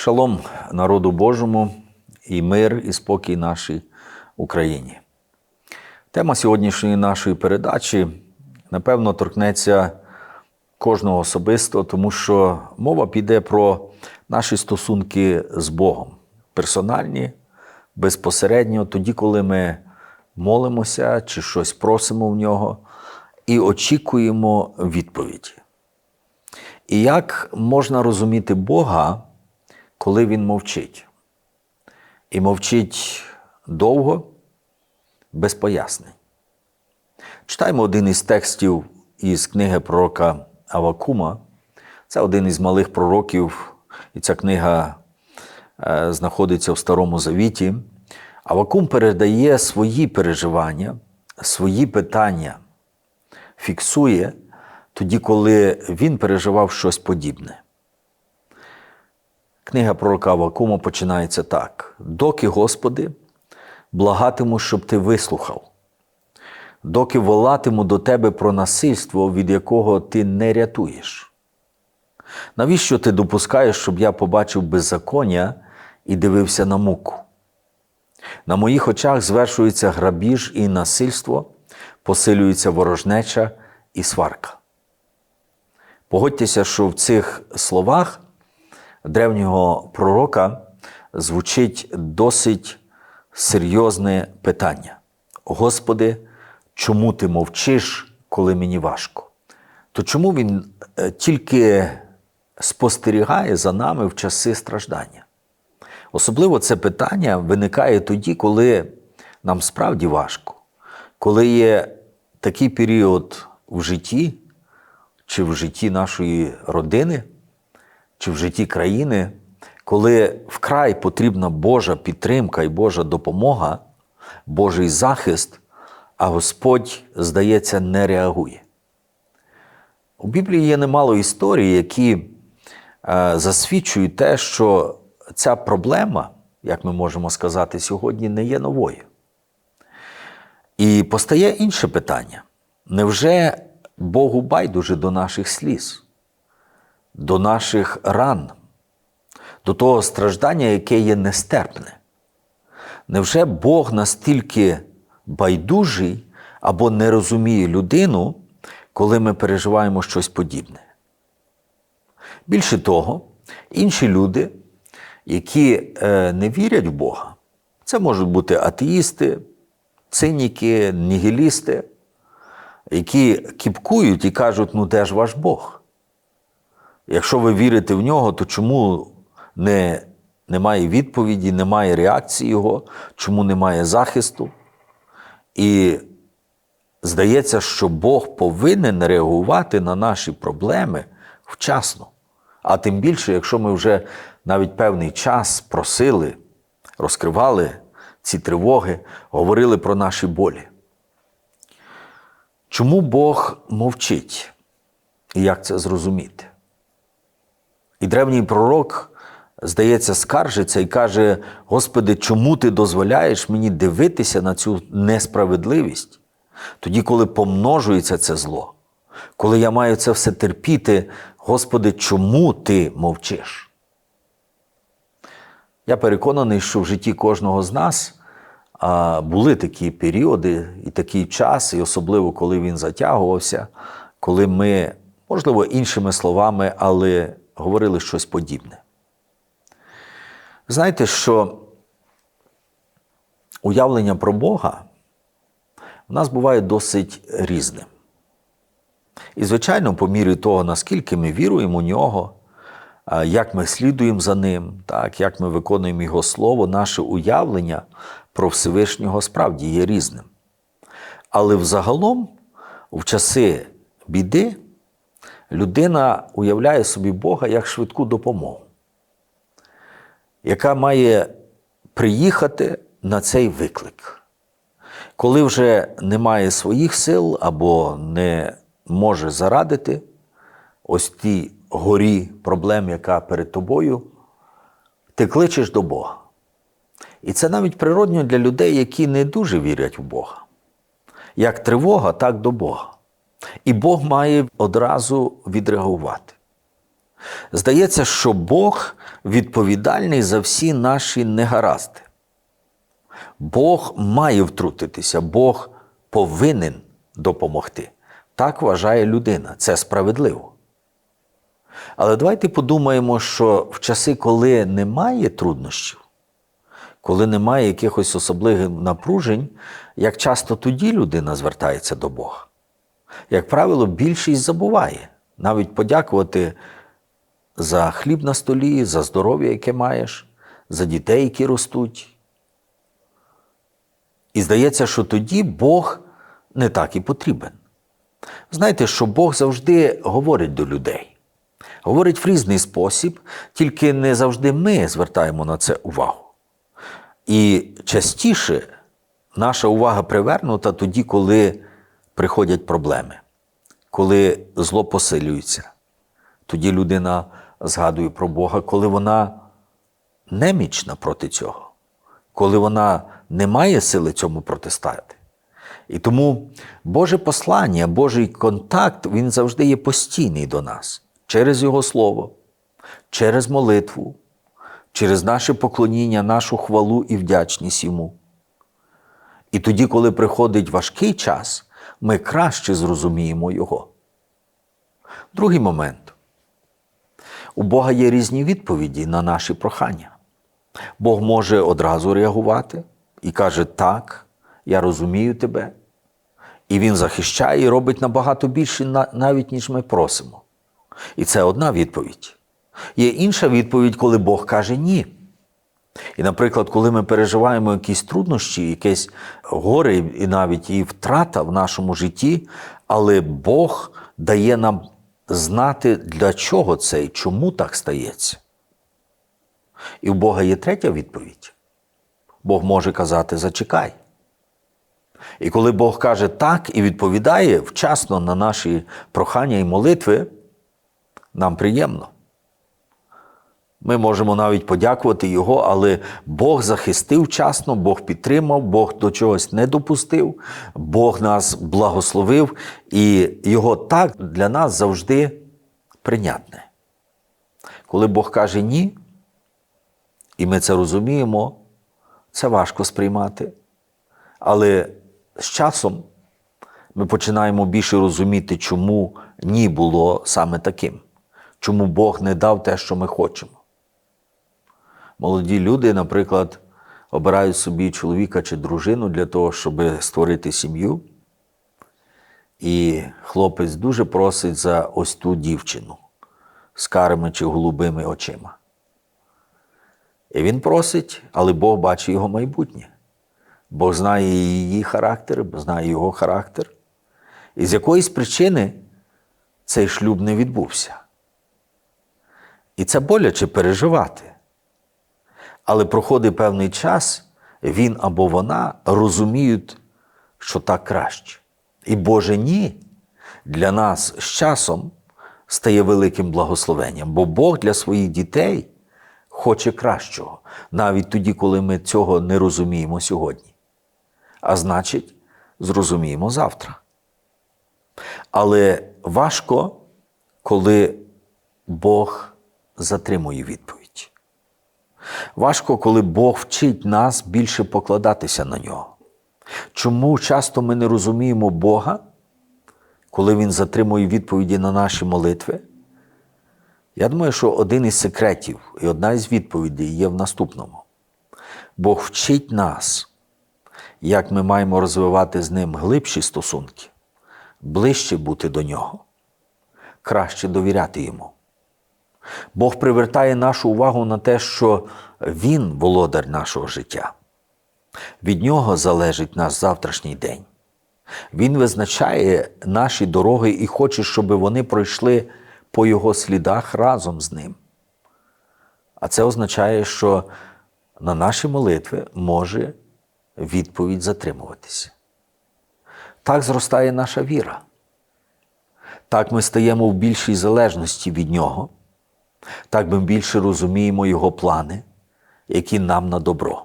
Шалом народу Божому і мир і спокій нашій Україні. Тема сьогоднішньої нашої передачі, напевно, торкнеться кожного особисто, тому що мова піде про наші стосунки з Богом. Персональні, безпосередньо, тоді, коли ми молимося чи щось просимо в нього і очікуємо відповіді. І як можна розуміти Бога, коли Він мовчить? І мовчить довго, без пояснень. Читаємо один із текстів із книги пророка Авакума. Це один із малих пророків, і ця книга е, знаходиться в Старому Завіті. Авакум передає свої переживання, свої питання, фіксує тоді, коли він переживав щось подібне. Книга пророка Авакума починається так: доки, Господи, благатиму, щоб ти вислухав, доки волатиму до тебе про насильство, від якого ти не рятуєш. Навіщо ти допускаєш, щоб я побачив беззаконня і дивився на муку? На моїх очах звершується грабіж і насильство, посилюється ворожнеча і сварка. Погодьтеся, що в цих словах древнього пророка звучить досить серйозне питання. Господи, чому ти мовчиш, коли мені важко? То чому він е, тільки спостерігає за нами в часи страждання? Особливо це питання виникає тоді, коли нам справді важко, коли є такий період в житті, чи в житті нашої родини, чи в житті країни, коли вкрай потрібна Божа підтримка і Божа допомога, Божий захист, а Господь, здається, не реагує. У Біблії є немало історій, які е, засвідчують те, що ця проблема, як ми можемо сказати сьогодні, не є новою. І постає інше питання: невже Богу байдуже до наших сліз, до наших ран, до того страждання, яке є нестерпне? Невже Бог настільки байдужий або не розуміє людину, коли ми переживаємо щось подібне? Більше того, інші люди, які е, не вірять в Бога, це можуть бути атеїсти, циніки, нігілісти, які кіпкують і кажуть, ну де ж ваш Бог? Якщо ви вірите в нього, то чому не, немає відповіді, немає реакції Його, чому немає захисту? І здається, що Бог повинен реагувати на наші проблеми вчасно. А тим більше, якщо ми вже навіть певний час просили, розкривали ці тривоги, говорили про наші болі. Чому Бог мовчить? І як це зрозуміти? І древній пророк, здається, скаржиться і каже: Господи, чому ти дозволяєш мені дивитися на цю несправедливість? Тоді, коли помножується це зло, коли я маю це все терпіти, Господи, чому ти мовчиш? Я переконаний, що в житті кожного з нас були такі періоди і такий час, і особливо коли він затягувався, коли ми, можливо, іншими словами, але говорили щось подібне. Знаєте, що уявлення про Бога в нас буває досить різним. І, звичайно, по мірі того, наскільки ми віруємо у нього, як ми слідуємо за ним, так, як ми виконуємо Його Слово, наше уявлення про Всевишнього справді є різним. Але взагалом, в часи біди, людина уявляє собі Бога як швидку допомогу, яка має приїхати на цей виклик. Коли вже немає своїх сил або не може зарадити ось тій горі проблем, яка перед тобою, ти кличеш до Бога. І це навіть природньо для людей, які не дуже вірять в Бога. Як тривога, так до Бога. І Бог має одразу відреагувати. Здається, що Бог відповідальний за всі наші негаразди. Бог має втрутитися, Бог повинен допомогти. Так вважає людина. Це справедливо. Але давайте подумаємо, що в часи, коли немає труднощів, коли немає якихось особливих напружень, як часто тоді людина звертається до Бога. Як правило, більшість забуває навіть подякувати за хліб на столі, за здоров'я, яке маєш, за дітей, які ростуть. І здається, що тоді Бог не так і потрібен. Знаєте, що Бог завжди говорить до людей, говорить в різний спосіб, тільки не завжди ми звертаємо на це увагу. І частіше наша увага привернута тоді, коли приходять проблеми, коли зло посилюється. Тоді людина згадує про Бога, коли вона немічна проти цього, коли вона не має сили цьому протистояти. І тому Боже послання, Божий контакт, він завжди є постійний до нас через Його Слово, через молитву, через наше поклоніння, нашу хвалу і вдячність Йому. І тоді, коли приходить важкий час, ми краще зрозуміємо Його. Другий момент. У Бога є різні відповіді на наші прохання. Бог може одразу реагувати і каже: Так, я розумію тебе. І Він захищає і робить набагато більше навіть, ніж ми просимо. І це одна відповідь. Є інша відповідь, коли Бог каже ні. І, наприклад, коли ми переживаємо якісь труднощі, якесь горе і навіть і втрата в нашому житті, але Бог дає нам знати, для чого це і чому так стається. І в Бога є третя відповідь. Бог може казати зачекай. І коли Бог каже так і відповідає вчасно на наші прохання і молитви, нам приємно. Ми можемо навіть подякувати Його, але Бог захистив вчасно, Бог підтримав, Бог до чогось не допустив, Бог нас благословив, і Його так для нас завжди прийнятне. Коли Бог каже ні, і ми це розуміємо, це важко сприймати. Але з часом ми починаємо більше розуміти, чому ні було саме таким, чому Бог не дав те, що ми хочемо. Молоді люди, наприклад, обирають собі чоловіка чи дружину для того, щоб створити сім'ю. І хлопець дуже просить за ось ту дівчину з карими чи голубими очима. І він просить, але Бог бачить його майбутнє. Бог знає її характер, знає його характер. І з якоїсь причини цей шлюб не відбувся. І це боляче переживати. Але проходить певний час, він або вона розуміють, що так краще. І Боже ні для нас з часом стає великим благословенням, бо Бог для своїх дітей хоче кращого, навіть тоді, коли ми цього не розуміємо сьогодні. А значить, зрозуміємо завтра. Але важко, коли Бог затримує відповідь. Важко, коли Бог вчить нас більше покладатися на нього. Чому часто ми не розуміємо Бога, коли Він затримує відповіді на наші молитви? Я думаю, що один із секретів і одна із відповідей є в наступному. Бог вчить нас, як ми маємо розвивати з ним глибші стосунки, ближче бути до нього, краще довіряти йому. Бог привертає нашу увагу на те, що Він володар нашого життя. Від нього залежить наш завтрашній день. Він визначає наші дороги і хоче, щоб вони пройшли по його слідах разом з ним. А це означає, що на наші молитви може відповідь затримуватися. Так зростає наша віра. Так ми стаємо в більшій залежності від Нього, так ми більше розуміємо Його плани, які нам на добро.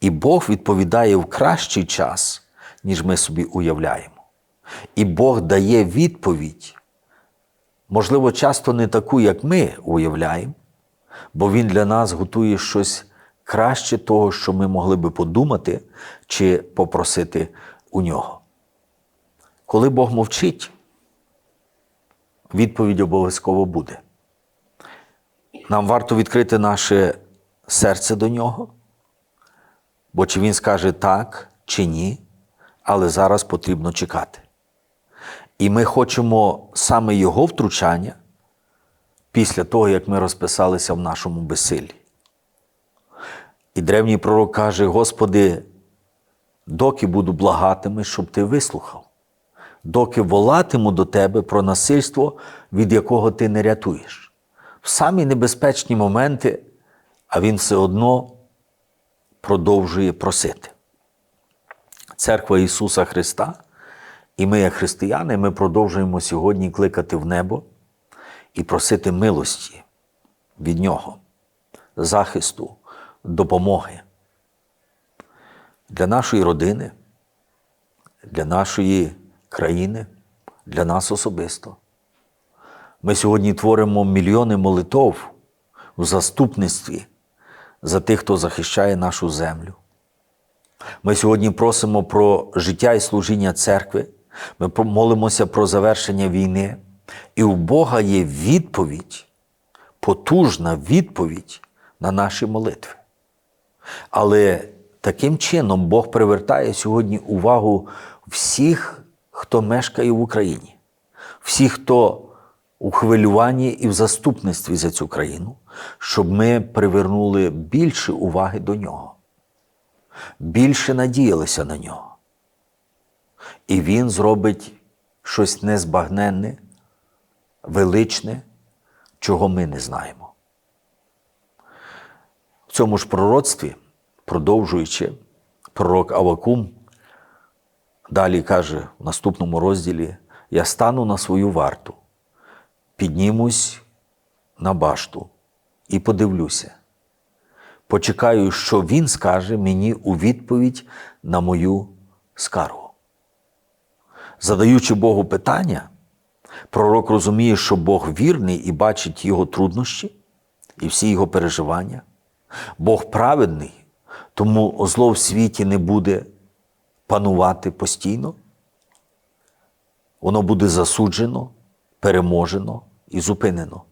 І Бог відповідає в кращий час, ніж ми собі уявляємо. І Бог дає відповідь можливо, часто не таку, як ми уявляємо, бо Він для нас готує щось краще того, що ми могли би подумати чи попросити у нього. Коли Бог мовчить, відповідь обов'язково буде. Нам варто відкрити наше серце до нього, бо чи він скаже так чи ні, але зараз потрібно чекати. І ми хочемо саме Його втручання після того, як ми розписалися в нашому безсиллі. І древній пророк каже: Господи, доки буду благатиме, щоб ти вислухав, доки волатиму до тебе про насильство, від якого ти не рятуєш. В самі небезпечні моменти, а він все одно продовжує просити. Церква Ісуса Христа, і ми, як християни, ми продовжуємо сьогодні кликати в небо і просити милості від Нього, захисту, допомоги для нашої родини, для нашої країни, для нас особисто. Ми сьогодні творимо мільйони молитов у заступництві за тих, хто захищає нашу землю. Ми сьогодні просимо про життя і служіння церкви. Ми молимося про завершення війни. І у Бога є відповідь, потужна відповідь на наші молитви. Але таким чином Бог привертає сьогодні увагу всіх, хто мешкає в Україні, всіх, хто у хвилюванні і в заступництві за цю країну, щоб ми привернули більше уваги до нього, більше надіялися на нього. І Він зробить щось незбагненне, величне, чого ми не знаємо. В цьому ж пророцтві, продовжуючи, пророк Авакум далі каже в наступному розділі: Я стану на свою варту, піднімусь на башту і подивлюся. Почекаю, що він скаже мені у відповідь на мою скаргу. Задаючи Богу питання, пророк розуміє, що Бог вірний і бачить його труднощі і всі його переживання. Бог праведний, тому зло в світі не буде панувати постійно. Воно буде засуджено, переможено і зупинено.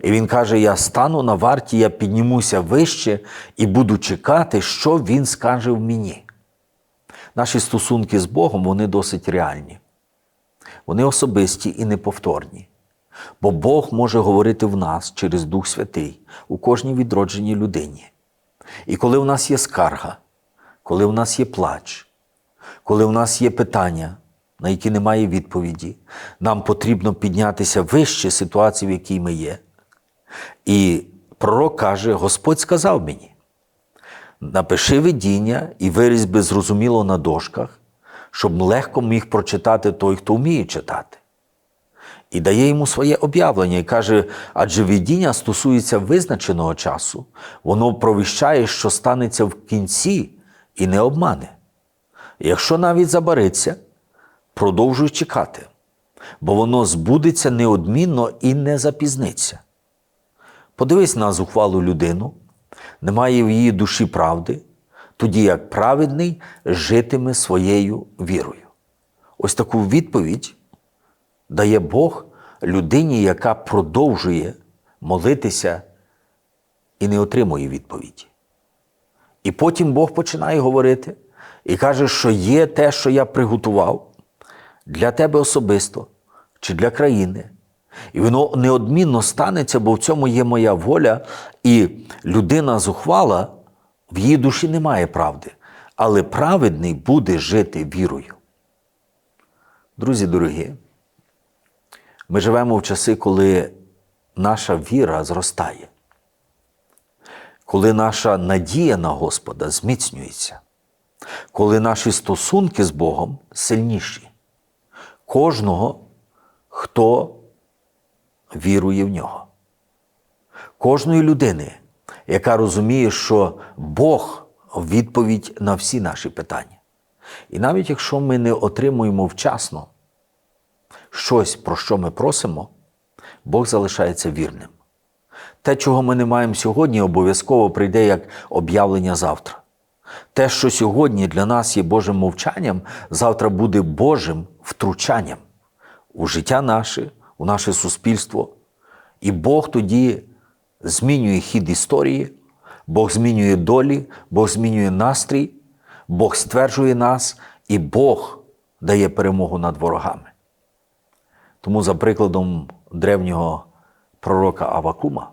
І він каже: Я стану на варті, я піднімуся вище і буду чекати, що він скаже в мені. Наші стосунки з Богом вони досить реальні. Вони особисті і неповторні. Бо Бог може говорити в нас через Дух Святий у кожній відродженій людині. І коли в нас є скарга, коли в нас є плач, коли в нас є питання, на які немає відповіді, нам потрібно піднятися вище ситуації, в якій ми є. І пророк каже: Господь сказав мені: напиши видіння і вирізь би зрозуміло на дошках, щоб легко міг прочитати той, хто вміє читати. І дає йому своє об'явлення і каже: адже видіння стосується визначеного часу, воно провіщає, що станеться в кінці і не обмане. Якщо навіть забариться, продовжуй чекати, бо воно збудеться неодмінно і не запізниться. Подивись на зухвалу людину, немає в її душі правди, тоді як праведний житиме своєю вірою. Ось таку відповідь дає Бог людині, яка продовжує молитися і не отримує відповіді. І потім Бог починає говорити і каже, що є те, що я приготував для тебе особисто чи для країни. І воно неодмінно станеться, бо в цьому є моя воля, і людина зухвала, в її душі немає правди, але праведний буде жити вірою. Друзі дорогі, ми живемо в часи, коли наша віра зростає, коли наша надія на Господа зміцнюється, коли наші стосунки з Богом сильніші. Кожного, хто вірує в нього. Кожної людини, яка розуміє, що Бог відповідь на всі наші питання. І навіть якщо ми не отримуємо вчасно щось, про що ми просимо, Бог залишається вірним. Те, чого ми не маємо сьогодні, обов'язково прийде як об'явлення завтра. Те, що сьогодні для нас є Божим мовчанням, завтра буде Божим втручанням у життя наше, у наше суспільство. І Бог тоді змінює хід історії, Бог змінює долі, Бог змінює настрій, Бог стверджує нас, і Бог дає перемогу над ворогами. Тому, за прикладом древнього пророка Авакума,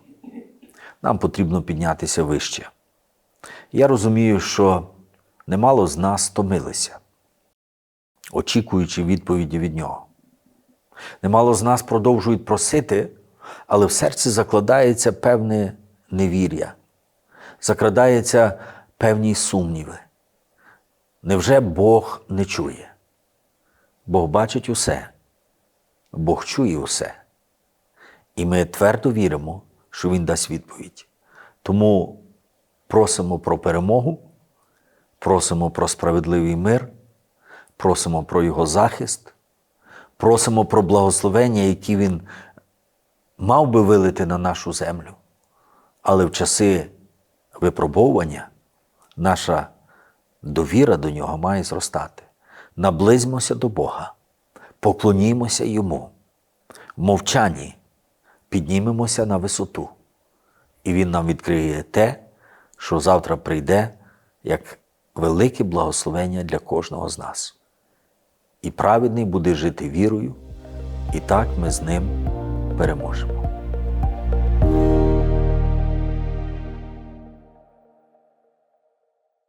нам потрібно піднятися вище. Я розумію, що немало з нас стомилися, очікуючи відповіді від нього. Немало з нас продовжують просити, але в серці закладається певне невір'я, закрадається певні сумніви. Невже Бог не чує? Бог бачить усе, Бог чує усе. І ми твердо віримо, що Він дасть відповідь. Тому просимо про перемогу, просимо про справедливий мир, просимо про Його захист, просимо про благословення, які Він мав би вилити на нашу землю. Але в часи випробовування наша довіра до нього має зростати. Наблизьмося до Бога, поклонімося Йому, в мовчанні піднімемося на висоту, і Він нам відкриє те, що завтра прийде як велике благословення для кожного з нас. І праведний буде жити вірою, і так ми з ним переможемо.